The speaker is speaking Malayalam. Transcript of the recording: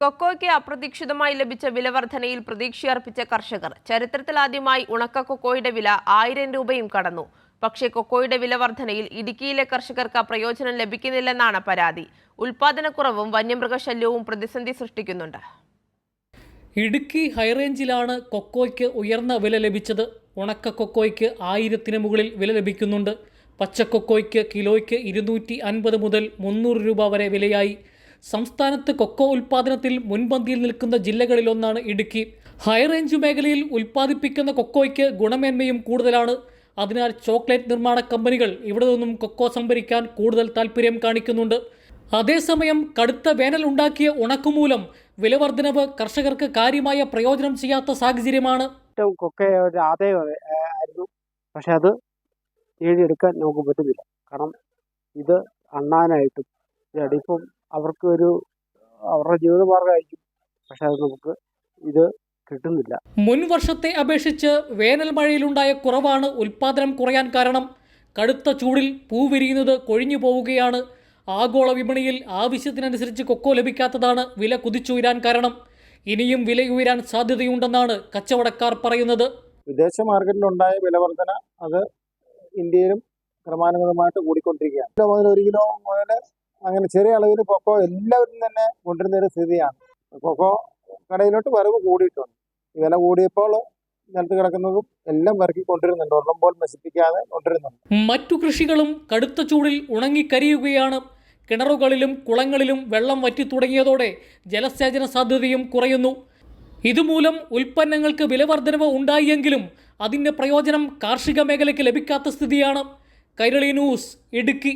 കൊക്കോയ്ക്ക് അപ്രതീക്ഷിതമായി ലഭിച്ച വിലവർധനയിൽ പ്രതീക്ഷയർപ്പിച്ച കർഷകർ. ചരിത്രത്തിലാദ്യമായി ഉണക്ക കൊക്കോയുടെ വില ആയിരം രൂപയും കടന്നു. പക്ഷേ കൊക്കോയുടെ വിലവർധനയിൽ ഇടുക്കിയിലെ കർഷകർക്ക് പ്രയോജനം ലഭിക്കുന്നില്ലെന്നാണ് പരാതി. ഉൽപാദനക്കുറവും വന്യമൃഗശല്യവും പ്രതിസന്ധി സൃഷ്ടിക്കുന്നുണ്ട്. ഇടുക്കി ഹൈറേഞ്ചിലാണ് കൊക്കോയ്ക്ക് ഉയർന്ന വില ലഭിച്ചത്. ഉണക്ക കൊക്കോയ്ക്ക് ആയിരത്തിന് മുകളിൽ വില ലഭിക്കുന്നുണ്ട്. പച്ചക്കൊക്കോയ്ക്ക് കിലോയ്ക്ക് ഇരുന്നൂറ്റി അൻപത് മുതൽ മുന്നൂറ് രൂപ വരെ വിലയായി. സംസ്ഥാനത്ത് കൊക്കോ ഉൽപ്പാദനത്തിൽ മുൻപന്തിയിൽ നിൽക്കുന്ന ജില്ലകളിലൊന്നാണ് ഇടുക്കി. ഹൈ ഹൈറേഞ്ച് മേഖലയിൽ ഉൽപ്പാദിപ്പിക്കുന്ന കൊക്കോയ്ക്ക് ഗുണമേന്മയും കൂടുതലാണ്. അതിനാൽ ചോക്ലേറ്റ് നിർമ്മാണ കമ്പനികൾ ഇവിടെ നിന്നും കൊക്കോ സംഭരിക്കാൻ കൂടുതൽ താൽപ്പര്യം കാണിക്കുന്നുണ്ട്. അതേസമയം കടുത്ത വേനൽ ഉണ്ടാക്കിയ ഉണക്കുമൂലം വിലവർദ്ധനവ് കർഷകർക്ക് കാര്യമായ പ്രയോജനം ചെയ്യാത്ത സാഹചര്യമാണ്. ഏറ്റവും കൊക്കെ ആദായം പക്ഷെ അത് നേടിയെടുക്കാൻ നമുക്ക് പറ്റുന്നില്ല. കാരണം ഇത് അണ്ണാനായിട്ടും ഇപ്പം അവർക്ക് ഒരു അവരുടെ ജീവിതമാർഗമായിരിക്കും. പക്ഷെ അത് നമുക്ക് ഇത് കിട്ടുന്നില്ല. മുൻ വർഷത്തെ അപേക്ഷിച്ച് വേനൽ മഴയിലുണ്ടായ കുറവാണ് ഉൽപാദനം കുറയാൻ കാരണം. കടുത്ത ചൂടിൽ പൂ വിരിയുന്നത് കൊഴിഞ്ഞു പോവുകയാണ്. ആഗോള വിപണിയിൽ ആവശ്യത്തിനനുസരിച്ച് കൊക്കോ ലഭിക്കാത്തതാണ് വില കുതിച്ചുയരാൻ കാരണം. ഇനിയും വില ഉയരാൻ സാധ്യതയുണ്ടെന്നാണ് കച്ചവടക്കാർ പറയുന്നത്. വിദേശ മാർക്കറ്റിലുണ്ടായ വിലവർധന അത് ഇന്ത്യയിലും ക്രമാനുഗതമായിട്ട് കൂടിക്കൊണ്ടിരിക്കുകയാണ്. ഒരു കിലോ മുതൽ അങ്ങനെ ചെറിയ അളവിൽ കൊക്കോ എല്ലാവരും തന്നെ കൊണ്ടുവരുന്ന ഒരു സ്ഥിതിയാണ്. കൊക്കോ കടയിലോട്ട് വരവ് കൂടിയിട്ടുണ്ട്. വില കൂടിയപ്പോൾ നിലത്ത് കിടക്കുന്നതും എല്ലാം പെറുക്കി കൊണ്ടുവരുന്നുണ്ട്. ഒരെണ്ണം പോലും നശിപ്പിക്കാതെ കൊണ്ടുവരുന്നുണ്ട്. മറ്റു കൃഷികളും കടുത്ത ചൂടിൽ ഉണങ്ങിക്കരിയുകയാണ്. കിണറുകളിലും കുളങ്ങളിലും വെള്ളം വറ്റി തുടങ്ങിയതോടെ ജലസേചന സാധ്യതയും കുറയുന്നു. ഇതുമൂലം ഉൽപ്പന്നങ്ങൾക്ക് വിലവർദ്ധനവ് ഉണ്ടായെങ്കിലും അതിന്റെ പ്രയോജനം കാർഷിക മേഖലയ്ക്ക് ലഭിക്കാത്ത സ്ഥിതിയാണ്. കൈരളി ന്യൂസ് ഇടുക്കി.